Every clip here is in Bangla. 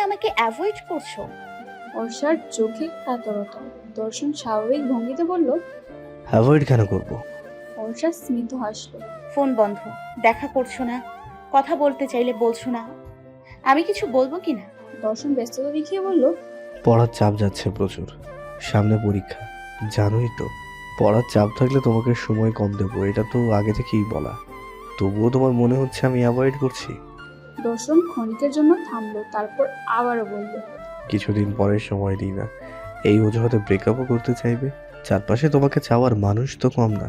আমাকে অ্যাভয়েড করছ? অর্ষার চোখে কাতরতা। দর্শন স্বাভাবিক ভঙ্গিতে বলল অ্যাভয়েড কেন করব? অর্ষা স্মিত হাসলো। ফোন বন্ধ দেখা করছ না কথা বলতে চাইলে বলছো না। আমি কিছু বলব কি না? দর্শন ব্যস্ততা দেখিয়ে বলল পড়ার চাপ যাচ্ছে প্রচুর। সামনে পরীক্ষা। জানোই তো পড়ার চাপ থাকলে তোমাকে সময় কম দেবো এটা তো আগে থেকেই বলা। তবুও তোমার মনে হচ্ছে আমি অ্যাভয়েড করছি? দর্শন ক্ষণিকের জন্য থামলো তারপর আবারও বলল কিছুদিন পরে সময় দিই না। এই অজুহাতে ব্রেকআপও করতে চাইবে। চারপাশে তোমাকে চাওয়ার মানুষ তো কম না।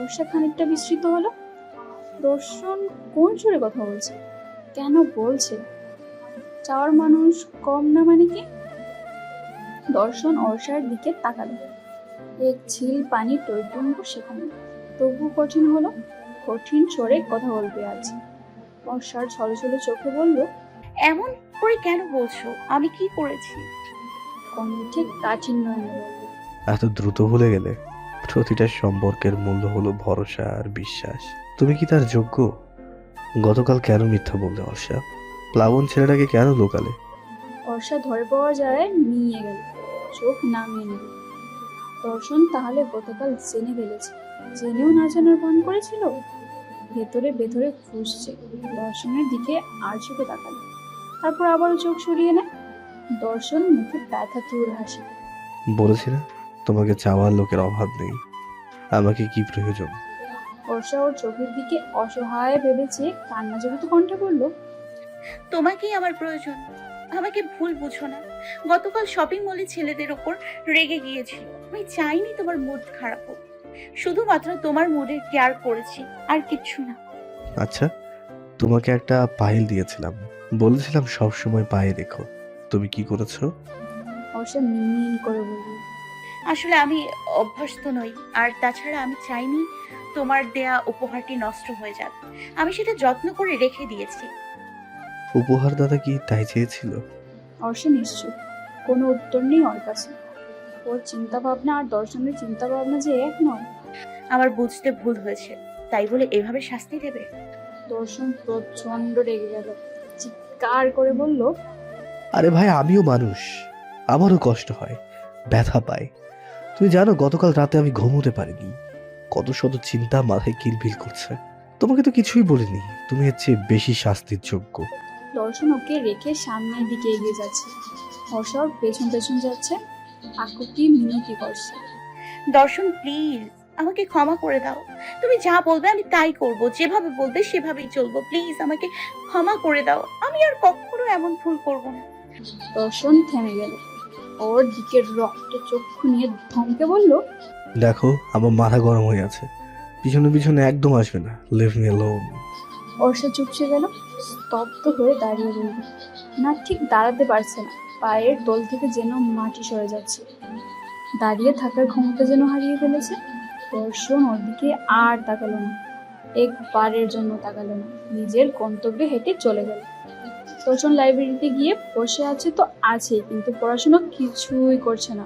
অর্ষা খানিকটা বিস্মিত হলো। দর্শন কোন সুরে কথা বলছে? কেন বলছে? চাওয়ার মানুষ কম না মানে কি? দর্শন অর্ষার দিকে তাকালো। এক ঝিল পানি টৈটুম্ব সেখানে। তবু কঠিন হলো। কঠিন স্বরে কথা বলতে আজ। অর্ষার ছলো ছলো চোখে বলল এমন করে কেন বলছো? আমি কি করেছি? কণ্ঠে কাঠিন্য এনে বলল এত দ্রুত ভুলে গেলে প্রতিটা সম্পর্কের মূল্য হলো ভরসা আর বিশ্বাস। তুমি কি তার যোগ্য? গতকাল কেন মিথ্যা বললে অর্ষা? প্লাবন ছেলেটাকে কেন লোকালে? বর্ষা ধরে পাওয়া যায় নিয়ে গেল চোখ নামিয়ে নিল। দর্শন তাহলে গতকাল জেনে ফেলেছে। জেনেও না জানার ভান করেছিল? ভেতরে ভেতরে খুঁজছে। দর্শনের দিকে আর চোখে তাকালো। তারপর আবারও চোখ সরিয়ে নেয়। দর্শন মুখে ব্যথা তুর হাসি। বলেছি না তোমাকে চাওয়ার লোকের অভাব নেই। আমাকে কি প্রয়োজন? বর্ষা ওর চোখের দিকে অসহায় ভেবেছে কান্না জড়িত কণ্ঠে বলল তোমাকেই আমার প্রয়োজন। আমাকে ভুল বুঝো না। গতকাল শপিং মলে ছেলেদের ওপর রেগে গিয়েছিল। আমি চাইনি তোমার মুড খারাপ হোক। শুধুমাত্র তোমার মুডের কেয়ার করেছি আর কিচ্ছু না। আচ্ছা তোমাকে একটা পায়েল দিয়েছিলাম। বলেছিলাম সব সময় পায়ে রেখো। তুমি কি করেছ? অবশ্য মিনমিন করে বলল। আসলে আমি অভ্যস্ত নই আর তাছাড়া আমি চাইনি তোমার দেয়া উপহারটি নষ্ট হয়ে যাক। আমি সেটা যত্ন করে রেখে দিয়েছি। উপহার দাদা কি তাই চেয়েছিল? অবশ্য নিশ্চয় কোনো উত্তর নেই ওর কাছে। ওর চিন্তা ভাবনা আর দর্শনের চিন্তা ভাবনা যে এক নয়। আমার বুঝতে ভুল হয়েছে। তাই বলে এভাবে শাস্তি দেবে? দর্শন প্রচণ্ড রেগে গেল। চিৎকার করে বলল আরে ভাই আমিও মানুষ। আমারও কষ্ট হয় ব্যথা পায়। তুমি জানো গতকাল রাতে আমি ঘুমোতে পারিনি। কত শত চিন্তা মাথায় কিলবিল করছে। তোমাকে তো কিছুই বলিনি। তুমি এর চেয়ে বেশি শাস্তির যোগ্য। দর্শন ওকে রেখে সামনের দিকে এগিয়ে যাচ্ছে। ওর পেছন পেছন যাচ্ছে। আকুতি মিনতি করছে। দর্শন প্লিজ আমাকে ক্ষমা করে দাও। তুমি যা বলবে আমি তাই করব যেভাবে বলবে সেভাবেই চলবো। প্লিজ আমাকে ক্ষমা করে দাও। আমি আর কখনো এমন ভুল করব না। দর্শন থেমে গেল। ওর দিকে রক্ত চক্ষু নিয়ে ধমকে বলল দেখো আমার মাথা গরম হয়ে আছে। পিছনে পিছনে একদম আসবে না। লিভ মি অ্যালোন অর্ষা চুপসে গেল স্তব্ধ হয়ে দাঁড়িয়ে রইল। না ঠিক দাঁড়াতে পারছে না। পায়ের দোল থেকে যেন মাটি সরে যাচ্ছে। দাঁড়িয়ে থাকার ক্ষমতা যেন হারিয়ে ফেলেছে, দর্শন ওর দিকে আর তাকালো না। একবারের জন্য তাকালো না। নিজের গন্তব্যে হেঁটে চলে গেল। দর্শন লাইব্রেরিতে গিয়ে বসে আছে তো আছেই, কিন্তু পড়াশোনা কিছুই করছে না।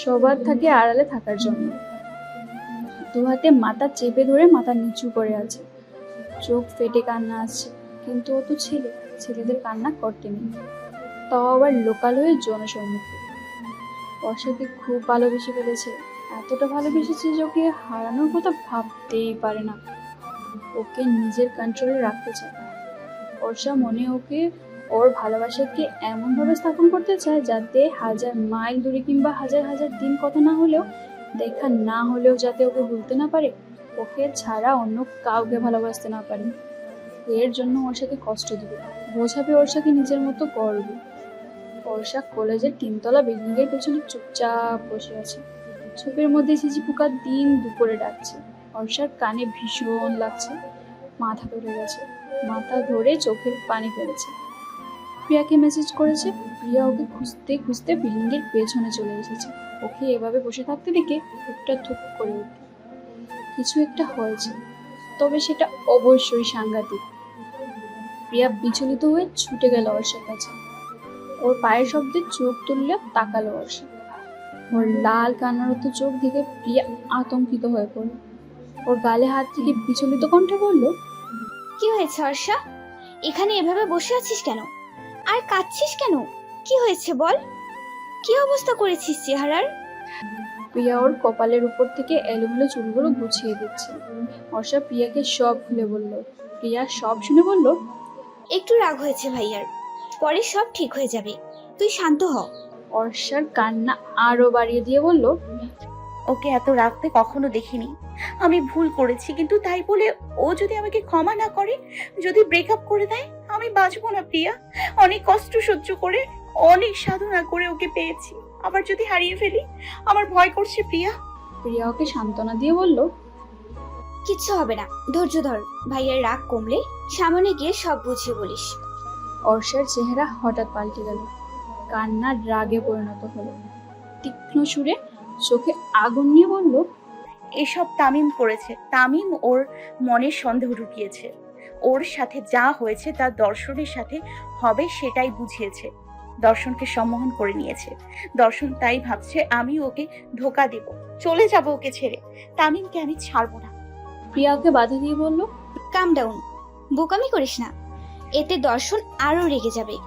সবার থাকে আড়ালে থাকার জন্য। দু হাতে মাথা চেপে ধরে মাথা নিচু করে আছে। চোখ ফেটে কান্না আসছে, কিন্তু ও তো ছেলে। ছেলেদের কান্না করতে নেই। তাও আবার লোকাল হয়ে জনসম্মুখে। বর্ষাকে খুব ভালোবেসে ফেলেছে। এতটা ভালোবেসেছে যে ওকে হারানোর কথা ভাবতেই পারে না। ওকে নিজের কন্ট্রোলে রাখতে চায়। বর্ষা মনে ওকে, ওর ভালোবাসাকে এমনভাবে স্থাপন করতে চায় যাতে হাজার মাইল দূরে কিংবা হাজার হাজার দিন কথা না হলেও, দেখা না হলেও যাতে ওকে ভুলতে না পারে, ওকে ছাড়া অন্য কাউকে ভালোবাসতে না পারে। এর জন্য ওর সাথে কষ্ট দেবে। বোঝাবে ওর সাথে নিজের মতো করবে বর্ষা কলেজের তিনতলা বিল্ডিং এর পেছনে চুপচাপ বসে আছে। চোখের মধ্যে ঝিঝি পোকা দিন দুপুরে ডাকছে। বর্ষার কানে ভীষণ লাগছে। মাথা ধরে গেছে। মাথা ধরে চোখের পানি ফেলেছে। প্রিয়াকে মেসেজ করেছে। প্রিয়া ওকে খুঁজতে খুঁজতে বিল্ডিং এর পেছনে চলে এসেছে। ওকে এভাবে বসে থাকতে দেখে একটা থুপ করে উঠল। কিছু একটা হয়েছে। তবে সেটা অবশ্যই সাংঘাতিক। প্রিয়া বিচলিত হয়ে ছুটে গেল অর্ষার কাছে। ওর পায়ের শব্দে চোখ তুললে তাকালো অর্ষা ওর লাল কান্নারত চোখ দেখে প্রিয়া আতঙ্কিত হয়ে পড়ল। ওর গালে হাত থেকে বিচলিত কণ্ঠে বলল কি হয়েছে অর্ষা? এখানে এভাবে বসে আছিস কেন? আর কাঁদছিস কেন? কি হয়েছে বল? কি অবস্থা করেছিস চেহারার? প্রিয়া ওর কপালের উপর থেকে এলোমেলো চুলগুলো গুছিয়ে দিচ্ছে। অর্ষা প্রিয়াকে সব খুলে বলল। প্রিয়া সব শুনে বলল একটু রাগ হয়েছে ভাইয়ার। পরে সব ঠিক হয়ে যাবে। তুই শান্ত হ। অর্ষার কান্না আরও বাড়িয়ে দিয়ে বলল ওকে এত রাখতে কখনো দেখিনি। আমি ভুল করেছি কিন্তু তাই বলে ও যদি আমাকে ক্ষমা না করে যদি ব্রেকআপ করে দেয় আমি বাঁচবো না প্রিয়া। অনেক কষ্ট সহ্য করে অনেক সাধনা করে ওকে পেয়েছি। আবার যদি হারিয়ে ফেলি আমার ভয় করছে প্রিয়া। প্রিয়া ওকে সান্ত্বনা দিয়ে বলল কিচ্ছু হবে না। ধৈর্য ধর। ভাইয়ার রাগ কমলে সামনে গিয়ে সব বুঝিয়ে বলিস। অর্ষার চেহারা হঠাৎ পাল্টে গেল। কান্নার রাগে পরিণত হলো। তীক্ষ্ণ সুরে চোখে আগুন নিয়ে বলল এসব তামিম করেছে। তামিম ওর মনের সন্দেহ ঢুকিয়েছে। ওর সাথে যা হয়েছে তা দর্শনের সাথে হবে সেটাই বুঝিয়েছে। দর্শনকে সম্মোহন করে নিয়েছে। দর্শন তাই ভাবছে আমি ওকে ধোকা দেব। চলে যাব ওকে ছেড়ে। তামিমকে আমি ছাড়বো না। প্রিয়া ওকে বাধা দিয়ে বলল কাম ডাউন বোকামি করিস না। এতে দর্শন আরও রেগে যাবে।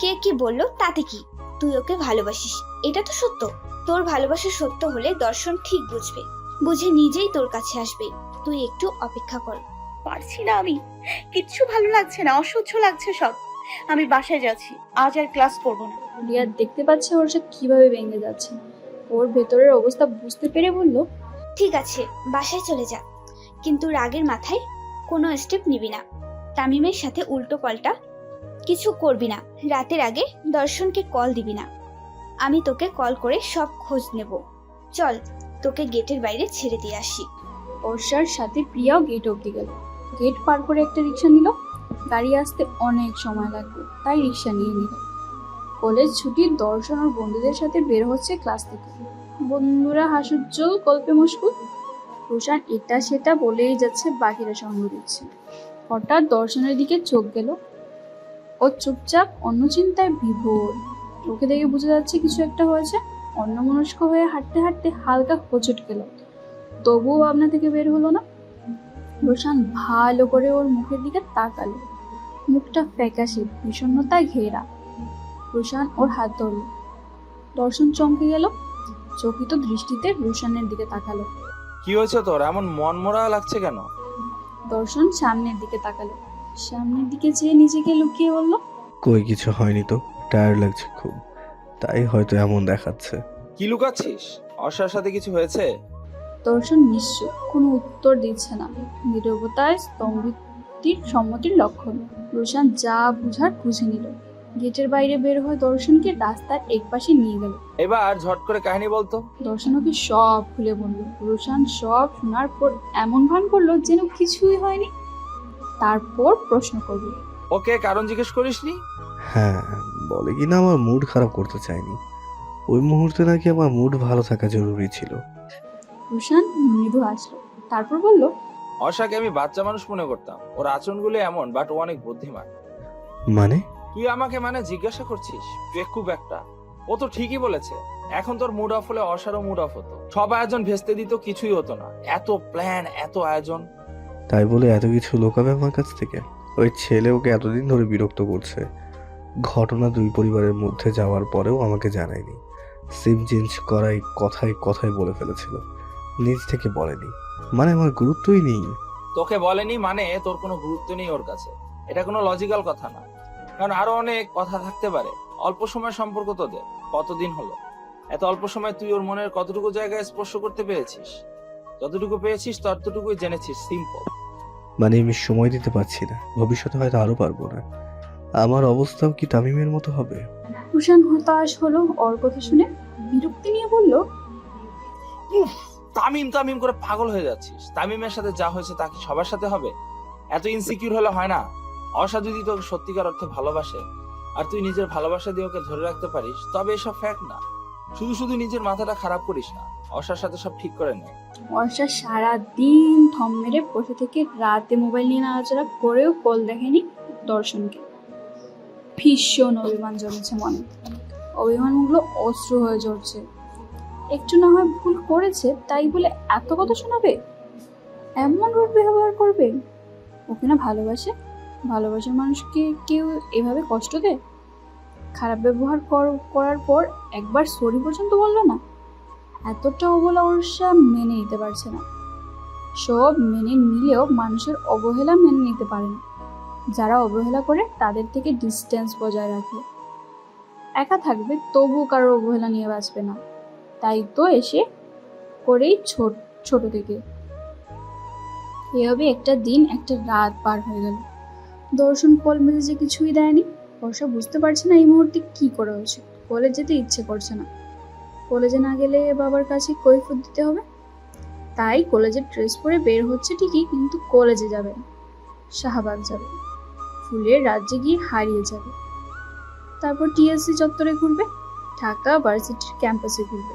কে কি বলল তাতে কি? তুই ওকে ভালোবাসিস এটা তো সত্য। তোর ভালোবাসা সত্য হলে দর্শন ঠিক বুঝবে। বুঝে নিজেই তোর কাছে আসবে। তুই একটু অপেক্ষা কর। পারছি না আমি। কিচ্ছু ভালো লাগছে না অসহ্য লাগছে সব। আমি বাসায় যাচ্ছি আজ আর ক্লাস করব না। প্রিয়া দেখতে পাচ্ছে অর্ষা কীভাবে ভেঙে যাচ্ছে। ওর ভেতরের অবস্থা বুঝতে পেরে বলল ঠিক আছে বাসায় চলে যা। কিন্তু রাগের মাথায় কোনো স্টেপ নিবি না। তামিমের সাথে উল্টো পাল্টা, কিছু করবি না, রাতের আগে দর্শনকে কল দিবি না। আমি তোকে কল করে সব খোঁজ নেব। চল, তোকে গেটের বাইরে ছেড়ে দিয়ে আসি। অর্ষার সাথে প্রিয়াও গেট অবধি গেল। গেট পার করে একটা রিক্সা নিল। গাড়ি আসতে অনেক সময় লাগবে তাই রিক্সা নিয়ে নিল। কলেজ ছুটি দর্শন ওর বন্ধুদের সাথে বের হচ্ছে ক্লাস থেকে। বন্ধুরা হাসুজ্জ্বল, গল্পে মশগুল। রোশান এটা সেটা বলেই যাচ্ছে বাকিরা সঙ্গ দিচ্ছে। হঠাৎ দর্শনের দিকে চোখ গেল। ও চুপচাপ, অন্য চিন্তায় বিভোর। ওকে দেখে বোঝা যাচ্ছে কিছু একটা হয়েছে। অন্যমনস্ক হয়ে হাঁটতে হাঁটতে হালকা হোঁচট গেল। তবুও ভাবনা থেকে বের হলো না। রোশান ভালো করে ওর মুখের দিকে তাকালো। মুখটা ফ্যাকাশে, বিষণ্ণতায় ঘেরা। রোশান ওর হাত ধরল। দর্শন চমকে গেল। চকিত দৃষ্টিতে রোশানের দিকে তাকালো। কি হয়েছে তোর? এমন মনমরা লাগছে কেন? দর্শন সামনের দিকে তাকালো। সামনের দিকে চেয়ে নিজেকে লুকিয়ে বলল কই কিছু হয়নি তো? টায়ার্ড লাগছে খুব। তাই হয়তো এমন দেখাচ্ছে। কি লুকাচ্ছিস? অর্ষার সাথে কিছু হয়েছে? দর্শন নিঃস্ব কোনো উত্তর দিচ্ছে না। নিরবতায় স্তম্ভিতির সম্মতির লক্ষণ। রোশান যা বুঝার বুঝে নিল। গেটের বাইরে বের হয়ে দর্শনকে রাস্তার একপাশে নিয়ে গেল। এবার ঝট করে কাহিনী বলতো। দর্শন ওকে সব খুলে বলল। রোশান সব শোনার পর এমন ভান করল যেন কিছুই হয়নি। তারপর প্রশ্ন করবে ওকে কারণ জিজ্ঞেস করিসনি? হ্যাঁ বলে কি না আমার মুড খারাপ করতে চাইনি ওই মুহূর্তে নাকি আমার মুড ভালো থাকা জরুরি ছিল। রোশান মৃদু আসলো তারপর বলল অশাকে আমি বাচ্চা মানুষ মনে করতাম। ওর আচরণগুলো এমন বাট ও অনেক বুদ্ধিমান। মানে? তুই আমাকে মানে জিজ্ঞাসা করছিস? বেকুব একটা। ও তো ঠিকই বলেছে। এখন তোর মুড অফ হলে অসারও মুড অফ হতো। সব আয়োজন ভেস্তে দিত কিছুই হতো না। এত প্ল্যান এত আয়োজন। তাই বলে এত কিছু লোকাবে আমার কাছ থেকে? ওই ছেলে ওকে এতদিন ধরে বিরক্ত করছে। ঘটনা দুই পরিবারের মধ্যে যাওয়ার পরেও আমাকে জানায়নি। সিম চেঞ্জ করাই কথায় কথায় বলে ফেলেছিল। নিজ থেকে বলেনি। মানে আমার গুরুত্বই নেই। তোকে বলেনি মানে তোর কোনো গুরুত্ব নেই ওর কাছে। এটা কোনো লজিক্যাল কথা না। কারণ আরও অনেক কথা থাকতে পারে। অল্প সময় সম্পর্ক তোদের কতদিন হলো? এত অল্প সময় তুই ওর মনের কতটুকু জায়গায় স্পর্শ করতে পেরেছিস? যতটুকু পেয়েছিস ততটুকুই জেনেছিস সিম্পল মানে আমি সময় দিতে পারছি না। ভবিষ্যতে হয়তো আরও পারব না। আমার অবস্থাও কি তামিমের মতো হবে? রোশান হতাশ হলো ওর কথা শুনে। বিরক্তি নিয়ে বলল উফ তামিম তামিম করে পাগল হয়ে যাচ্ছিস। তামিমের সাথে যা হয়েছে তা কি সবার সাথে হবে? এত ইনসিকিউর হলে হয় না। অসা যদি তোকে সত্যিকার অর্থে ভালোবাসে। আর তুই নিজের ভালোবাসা দিয়ে ওকে ধরে রাখতে পারিস, তবে এসব ফ্যাক্ট না। শুধু শুধু নিজের মাথাটা খারাপ করিস না। অসার সাথে সব ঠিক করে নে। সারা দিন থম মেরে বসে থেকে রাতে মোবাইল নিয়ে নাড়াচাড়া করেও কল দেখেনি দর্শনকে। ভীষণ অভিমান জমেছে মনে। অভিমানগুলো অস্ত্র হয়ে জ্বলছে। একটু না হয় ভুল করেছে, তাই বলে এত কথা শোনাবে? এমন রূপ ব্যবহার করবে? ওকে না ভালোবাসে? ভালোবাসার মানুষকে কেউ এভাবে কষ্ট দেয়? খারাপ ব্যবহার কর- করার পর একবার সরি পর্যন্ত বলল না? এতটা অবলা অর্ষা মেনে নিতে পারছে না। সব মেনে নিলেও মানুষের অবহেলা মেনে নিতে পারে না। যারা অবহেলা করে তাদের থেকে ডিস্টেন্স বজায় রাখে। একা থাকবে তবু কারোর অবহেলা নিয়ে বাঁচবে না। তাই তো এসে করেই ছোট ছোট থেকে। এভাবে একটা দিন, একটা রাত পার হয়ে গেল। দর্শন কল মেসেজে কিছুই দেয়নি, বর্ষা বুঝতে পারছে না এই মুহূর্তে কি করা হয়েছে কলেজ যেতে ইচ্ছে করছে না। কলেজে না গেলে বাবার কাছে কৈফত দিতে হবে। তাই কলেজের ড্রেস পরে বের হচ্ছে ঠিকই, কিন্তু কলেজে যাবে শাহবাগ যাবে। ফুলের রাজ্যে গিয়ে হারিয়ে যাবে। তারপর টিএসসি চত্বরে ঘুরবে, ঢাকা ভার্সিটির ক্যাম্পাসে ঘুরবে।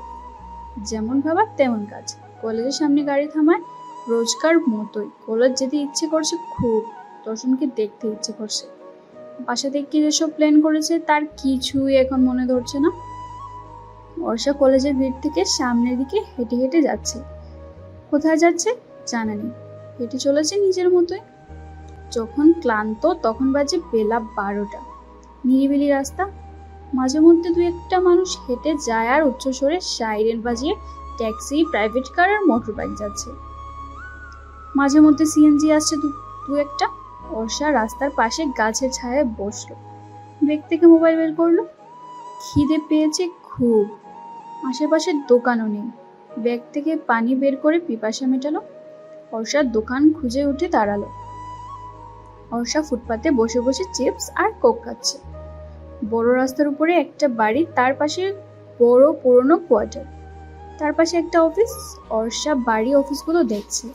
যেমন ভাবার তেমন কাজ। কলেজের সামনে গাড়ি থামায়, রোজকার মতোই। কলেজ যেতে ইচ্ছে করছে খুব। দর্শনকে দেখতে ইচ্ছে করছে। বাসা থেকে যেসব প্ল্যান করেছে তার কিছুই এখন মনে ধরছে না। বর্ষা কলেজের ভিড় থেকে সামনের দিকে হেঁটে হেঁটে যাচ্ছে। কোথায় যাচ্ছে জানা নেই হেঁটে চলেছে নিজের মতোই। যখন ক্লান্ত তখন বাজে বেলা বারোটা। নিরিবিলি রাস্তা। মাঝে মধ্যে দু একটা মানুষ হেঁটে যায় আর উচ্চস্বরে সাইরেন বাজিয়ে ট্যাক্সি প্রাইভেট কার আর মোটর বাইক যাচ্ছে। মাঝে মধ্যে সিএনজি আসছে দু দু একটা। অর্ষা রাস্তার পাশে গাছের ছায়ায় বসল। ব্যাগ থেকে মোবাইল বের করল? খিদে পেয়েছে খুব। আশেপাশের দোকানও নেই। ব্যাগ থেকে পানি বের করে পিপাসা মেটালো। অর্ষার দোকান খুঁজে উঠে দাঁড়াল। অর্ষা ফুটপাতে বসে বসে চিপস আর কোক খাচ্ছে। বড় রাস্তার উপরে একটা বাড়ি, তার পাশে বড় পুরনো কোয়ার্টার। তার পাশে একটা অফিস। অর্ষা বাড়ি অফিসগুলো দেখছে।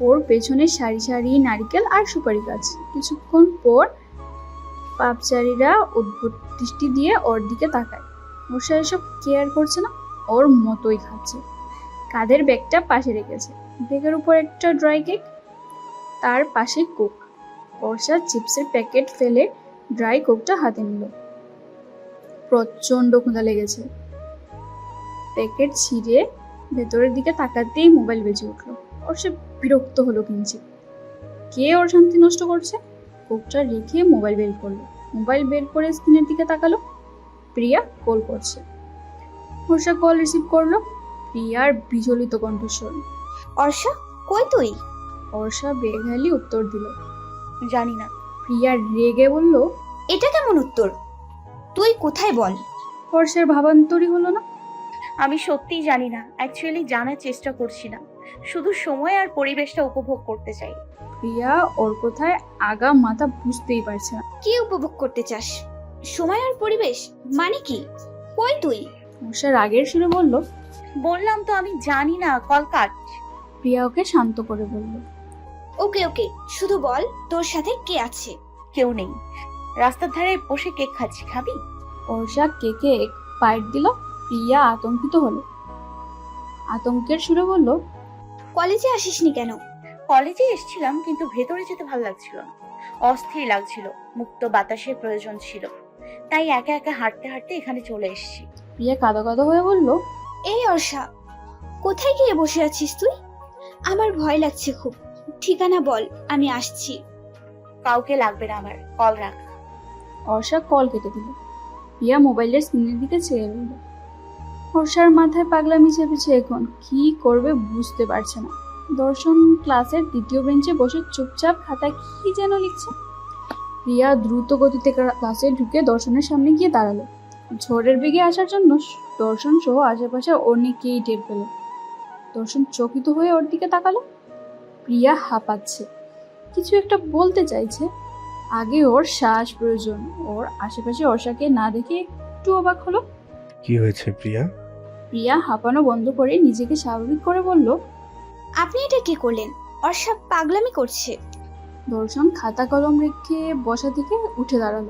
ওর পেছনে সারি সারি নারকেল আর সুপারি গাছ। কিছুক্ষণ পর পাপচারীরা উদ্ভুত দৃষ্টি দিয়ে ওর দিকে তাকায়। বর্ষা এসব কেয়ার করছে না? ওর মতোই খাচ্ছে। কাঁধের ব্যাগটা পাশে রেখেছে? ব্যাগের উপর একটা ড্রাই কেক? তার পাশে কোক। বর্ষা চিপসের প্যাকেট ফেলে ড্রাই কোকটা হাতে নিল। প্রচণ্ড ক্ষুধা লেগেছে। প্যাকেট ছিঁড়ে ভেতরের দিকে তাকাতেই মোবাইল বেজে উঠল। ওর সে বিরক্ত হলো কিঞ্চিত কে ওর শান্তি নষ্ট করছে? কোকটা রেখে মোবাইল বের করল। মোবাইল বের করে স্ক্রিনের দিকে তাকালো। প্রিয়া কল করছে। হর্ষা কল রিসিভ করল। প্রিয়ার বিচলিত কণ্ঠস্বর। অর্ষা কই তুই? হর্ষা বেঘালি উত্তর দিল। জানি না। প্রিয়া রেগে বলল এটা কেমন উত্তর? তুই কোথায় বল? হর্ষের ভাবান্তরই হলো না। আমি সত্যিই জানি না। অ্যাকচুয়ালি জানার চেষ্টা করছি না। শুধু সময় আর পরিবেশটা উপভোগ করতে চাই। প্রিয়া ওর কোথায় আগা মাথা বুঝতেই পারছে না। কি উপভোগ করতে চাস? সময় আর পরিবেশ? মানে কি? কই তুই? হর্ষা রাগের সুরে বলল বললাম তো আমি জানি না কল কাট। প্রিয়া ওকে শান্ত করে বলল ওকে ওকে শুধু বল তোর সাথে কে আছে? কেউ নেই। রাস্তার ধারে বসে কেক খাচ্ছি খাবি? হর্ষা কেকে এক বাইট দিল প্রিয়া আতঙ্কিত হলো। আতঙ্কের সুরে বলল কলেজে আসিসনি কেন? কলেজে এসেছিলাম কিন্তু ভেতরে যেতে ভালো লাগছিল না। অস্থির লাগছিল মুক্ত বাতাসের প্রয়োজন ছিল। তাই একা একা হাঁটতে হাঁটতে এখানে চলে এসেছি। প্রিয়া কাদো কাদো হয়ে বলল এই অর্ষা কোথায় গিয়ে বসে আছিস তুই? আমার ভয় লাগছে খুব। ঠিকানা বল আমি আসছি। কাউকে লাগবে না আমার কল রাখ। হর্ষা কল কেটে দিল। প্রিয়া মোবাইলের স্ক্রিনের দিকে চেয়ে রইল। হর্ষার মাথায় পাগলামি চেপেছে এখন। কি করবে বুঝতে পারছে না। দর্শন ক্লাসের দ্বিতীয় বেঞ্চে বসে চুপচাপ খাতা কি যেন লিখছে। প্রিয়া দ্রুত গতিতে ক্লাসে ঢুকে দর্শনের সামনে গিয়ে দাঁড়াল। ঝড়ের বেগে আসার জন্য দর্শন সহ আশেপাশে অনেকেই টের পেল। দর্শন চকিত হয়ে ওর দিকে তাকালো। প্রিয়া হাঁপাচ্ছে। কিছু একটা বলতে চাইছে। আগে ওর শ্বাস প্রয়োজন। ওর আশেপাশে অর্ষাকে না দেখে একটু অবাক হলো। কি হয়েছে প্রিয়া? প্রিয়া হাঁপানো বন্ধ করে নিজেকে স্বাভাবিক করে বলল আপনি এটা কি করলেন? ওর সব পাগলামি করছে। দর্শন খাতা কলম রেখে বসা থেকে উঠে দাঁড়াল।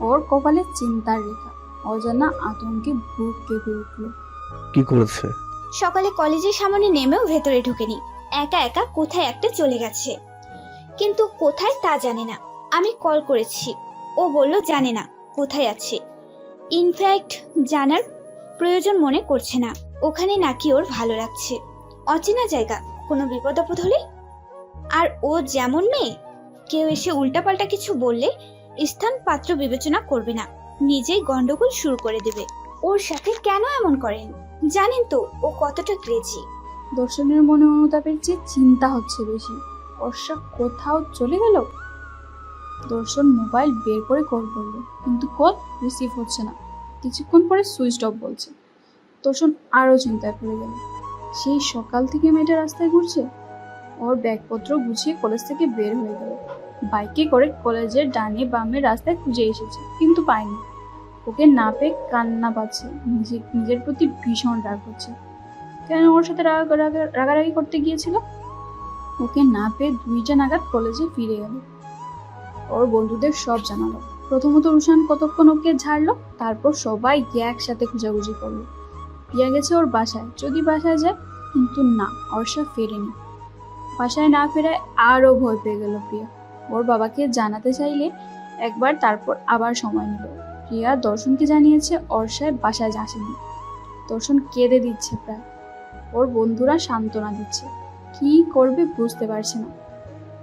ওর কপালে চিন্তার রেখা অজানা আতঙ্কে বুক কেঁপে উঠল। কি করেছে? সকালে কলেজের সামনে নেমেও ভেতরে ঢুকেনি। একা একা কোথায় একটা চলে গেছে। কিন্তু কোথায় তা জানে না। আমি কল করেছি। ও বলল জানে না কোথায় আছে। ইনফ্যাক্ট জানার প্রয়োজন মনে করছে না। ওখানে নাকি ওর ভালো লাগছে। অচেনা জায়গা, কোনো বিপদ আপদ হলে? আর ও যেমন মেয়ে, কেউ এসে উল্টাপাল্টা কিছু বললে স্থান পাত্র বিবেচনা করবে না। নিজেই গন্ডগোল শুরু করে দেবে। ওর সাথে কেন এমন করেন? জানেন তো, ও কতটা ক্রেজি দর্শনের মনে অনুতাপের চেয়ে চিন্তা হচ্ছে বেশি। বর্ষা কোথাও চলে গেল? দর্শন মোবাইল বের করে কল করল, কিন্তু কল রিসিভ হচ্ছে না। কিছুক্ষণ পরে সুইচ অফ বলছে। দর্শন আরও চিন্তায় পড়ে গেল। সেই সকাল থেকে মেয়েটা রাস্তায় ঘুরছে। ওর ব্যাগপত্র গুছিয়ে কলেজ থেকে বের হয়ে গেল। বাইকে করে কলেজের ডানে বামে রাস্তায় খুঁজে এসেছে, কিন্তু পায়নি। ওকে না পেয়ে কান্না পাচ্ছে। নিজে, নিজের প্রতি ভীষণ রাগ হচ্ছে। কেন ওর সাথে রাগ, রাগ- রাগারাগি করতে গিয়েছিল? ওকে না পেয়ে দুইটা নাগাদ কলেজে ফিরে গেল ওর বন্ধুদের সব জানালো। প্রথমত রুশান কতক্ষণ ওকে ঝাড়লো? তারপর সবাই গিয়ে একসাথে খোঁজাখুঁজি করল। প্রিয়া গেছে ওর বাসায়। যদি বাসায় যায়? কিন্তু না, অর্ষা ফেরেনি। বাসায় না ফেরায় আরও ভয় পেয়ে গেল প্রিয়া। ওর বাবাকে জানাতে চাইলে একবার তারপর আবার সময় নিল। প্রিয়া দর্শনকে জানিয়েছে অর্ষায় বাসায় আসেনি দর্শন কেঁদে দিচ্ছে প্রায়। ওর বন্ধুরা সান্ত্বনা দিচ্ছে। কি করবে বুঝতে পারছে না।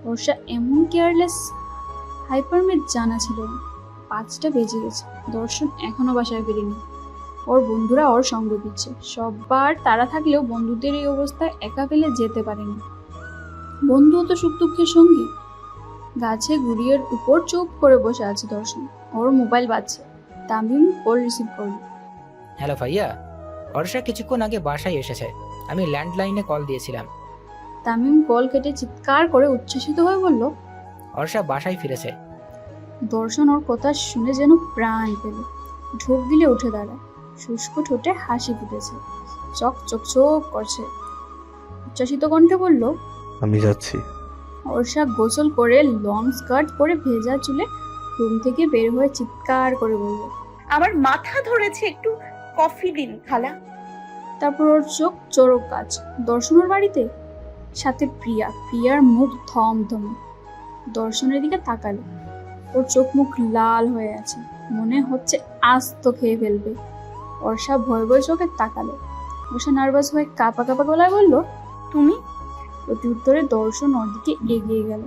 বর্ষা এমন কেয়ারলেস হাইপারমেট জানা ছিল না। পাঁচটা বেজে গেছে। দর্শন এখনও বাসায় ফেরেনি। ওর বন্ধুরা ওর সঙ্গ দিচ্ছে। সববার তারা থাকলেও বন্ধুদের এই অবস্থায় একা ফেলে যেতে পারেনি। বন্ধুও তো সুখ দুঃখের সঙ্গী। গাছে গুড়িয়ের উপর চুপ করে বসে আছে দর্শন। ওর মোবাইল বাজছে। তামিম কল রিসিভ করল। হ্যালো ভাইয়া অর্ষা কিছুক্ষণ আগে বাসায় এসেছে। আমি ল্যান্ডলাইনে কল দিয়েছিলাম। তামিম কল কেটে চিৎকার করে উচ্ছ্বসিত হয়ে বলল অর্ষা বাসায় ফিরেছে। দর্শন ওর কথা শুনে যেন প্রাণ পেল। ঢোক গিলে উঠে দাঁড়ায়। শুষ্ক ঠোঁটে হাসি ফুটেছে। চক চক চক করছে। উচ্ছ্বাসিত কণ্ঠে বলল আমি যাচ্ছি। অর্ষা গোসল করে লং স্কার্ট পরে ভেজা চুলে রুম থেকে বের হয়ে চিৎকার করে বলল আমার মাথা ধরেছে একটু কফি দিন খালা। তারপর ওর চোখ চোরক কাজ। দর্শনের বাড়িতে? সাথে প্রিয়া। প্রিয়ার মুখ থমথম দর্শনের দিকে তাকালো। ওর চোখ মুখ লাল হয়ে আছে। মনে হচ্ছে আজ তো খেয়ে ফেলবে। অর্ষা ভয় ভয় চোখে তাকালো। অর্ষা নার্ভাস হয়ে কাপা কাপা গলায় বলল, তুমি? প্রতি উত্তরে দর্শন ওর দিকে এগিয়ে গেল।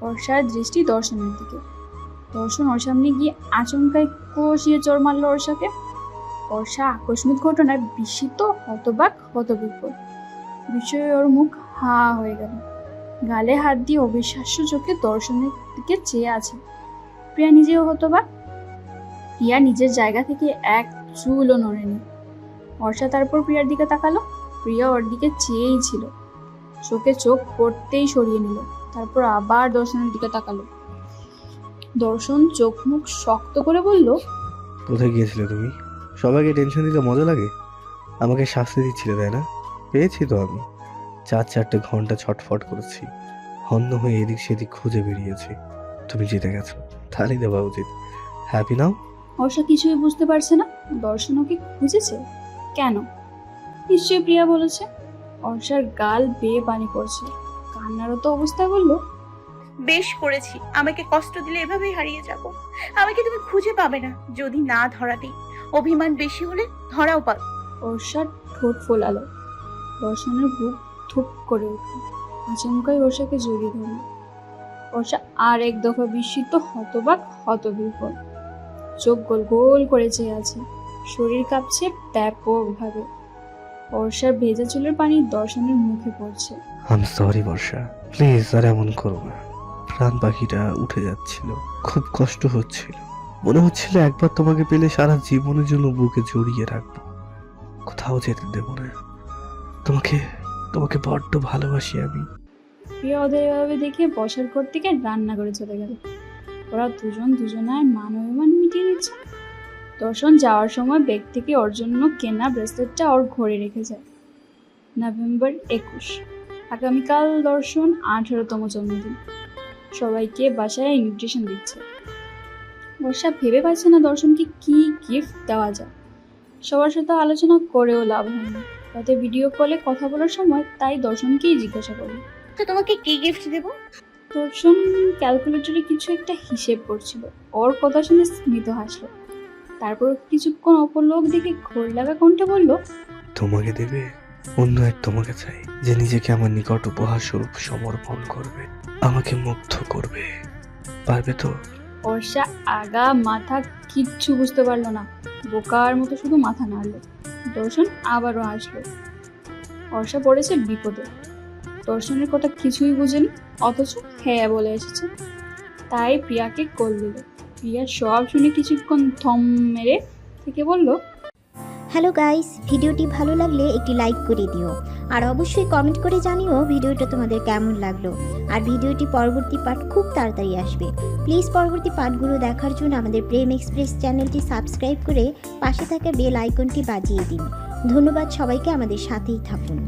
অর্ষার দৃষ্টি দর্শনের দিকে। দর্শন ওর সামনে গিয়ে আচমকায় কষিয়ে চোর মারলো অর্ষাকে। অর্ষা আকস্মিক ঘটনায় বিস্মিত, হতবাক হতবিহ্বল বিষয়ে ওর মুখ হা হয়ে গেল। গালে হাত দিয়ে অবিশ্বাস্য চোখে দর্শনের দিকে চেয়ে আছে। প্রিয়া নিজেও হতো বা প্রিয়া নিজের জায়গা থেকে এক চুলও নড়েনি। অর্ষা তারপর প্রিয়ার দিকে তাকালো। প্রিয়া ওর দিকে চেয়েই ছিল। চোখে চোখ পড়তেই সরিয়ে নিল। তারপর আবার দর্শনের দিকে তাকালো। দর্শন চোখ মুখ শক্ত করে বলল, কোথায় গিয়েছিলে তুমি? সবাইকে টেনশন দিতে মজা লাগে? আমাকে শাস্তি দিচ্ছিলে, তাই না? পেয়েছি তো আমি। চার চারটে ঘণ্টা ছটফট করেছি। হন্য হয়ে এদিক সেদিক খুঁজে বেরিয়েছি। তুমি জিতে গেছো। তাহলেই দেওয়া উচিত। হ্যাপি নাও। অর্ষা কিছুই বুঝতে পারছে না। দর্শন ওকে খুঁজেছে? কেন? নিশ্চয়ই প্রিয়া বলেছে। অর্ষার গাল বেয়ে পানি পড়ছে। কান্নারও তো অবস্থায় বলল। বেশ করেছি। আমাকে কষ্ট দিলে এভাবেই হারিয়ে যাব। আমাকে তুমি খুঁজে পাবে না যদি না ধরা দিই অভিমান বেশি হলে ধরাও পাবে অর্ষার ঠোঁট ফোলালো। দর্শনের বুক ধুপ করে উঠল। আচমকাই অর্ষাকে জড়িয়ে ধরল। অর্ষা আর এক দফা বিস্মিত, হতবাক হতবিহ্বল চোখ গোল গোল করে চেয়ে আছে। শরীর কাঁপছে ব্যাপকভাবে। অর্ষার ভেজা চুলের পানি দর্শনের মুখে পড়ছে। আমি সরি বর্ষা প্লিজ আর এমন করো না। প্রাণ পাখিটা উঠে যাচ্ছিল। খুব কষ্ট হচ্ছিল। মনে হচ্ছিল একবার তোমাকে পেলে সারা জীবনের জন্য বুকে জড়িয়ে রাখব। কোথাও যেতে দেব না। তোমাকে তোমাকে বড্ড ভালোবাসি আমি। প্রিয়া ওদের দেখে বসার ঘর থেকে রান্না করে চলে গেল। ওরা দুজন দুজনায় মান অভিমান মিটিয়ে নিচ্ছে। দর্শন যাওয়ার সময় ব্যাগ থেকে ওর জন্য কেনা ব্রেসলেটটা ওর ঘরে রেখে যায়। নভেম্বর একুশ। আগামীকাল দর্শন আঠেরোতম জন্মদিন। সবাইকে বাসায় ইনভিটেশন দিচ্ছে। বর্ষা ভেবে পাচ্ছে না দর্শনকে কি গিফট দেওয়া যায়। সবার সাথে আলোচনা করেও লাভ হয় তাতে ভিডিও কলে কথা বলার সময় তাই দর্শনকেই জিজ্ঞাসা করল। তো তোমাকে কি গিফট দেব? দর্শন ক্যালকুলেটরে কিছু একটা হিসেব করছিল। ওর কথা শুনে স্মিত হাসলো। তারপর কিছুক্ষণ অপর লোক দেখে ঘোর লাগা কণ্ঠে বলল তোমাকে দেবে অন্য এক তোমাকে চাই যে নিজেকে আমার নিকট উপহার স্বরূপ সমর্পণ করবে আমাকে মুগ্ধ করবে। পারবে তো? অর্ষা আগা মাথা কিচ্ছু বুঝতে পারল না। বোকার মতো শুধু মাথা নাড়লো। দর্শন আবারও আসলো অর্ষা পড়েছে বিপদে। দর্শনের কথা কিছুই বুঝেনি, অথচ হ্যাঁ বলে এসেছে। তাই প্রিয়াকে কল দিল। প্রিয়া সব শুনে কিছুক্ষণ থম মেরে থেকে বলল, হ্যালো গাইস, ভিডিওটি ভালো লাগলে একটি লাইক করে দিও। আর অবশ্যই কমেন্ট করে জানিও ভিডিওটা তোমাদের কেমন লাগল। আর ভিডিওটি পরবর্তী পার্ট খুব তাড়াতাড়ি আসবে। প্লিজ পরবর্তী পার্টগুলো দেখার জন্য আমাদের প্রেম এক্সপ্রেস চ্যানেলটি সাবস্ক্রাইব করে পাশে থাকা বেল আইকনটি বাজিয়ে দিন। ধন্যবাদ সবাইকে আমাদের সাথেই থাকুন।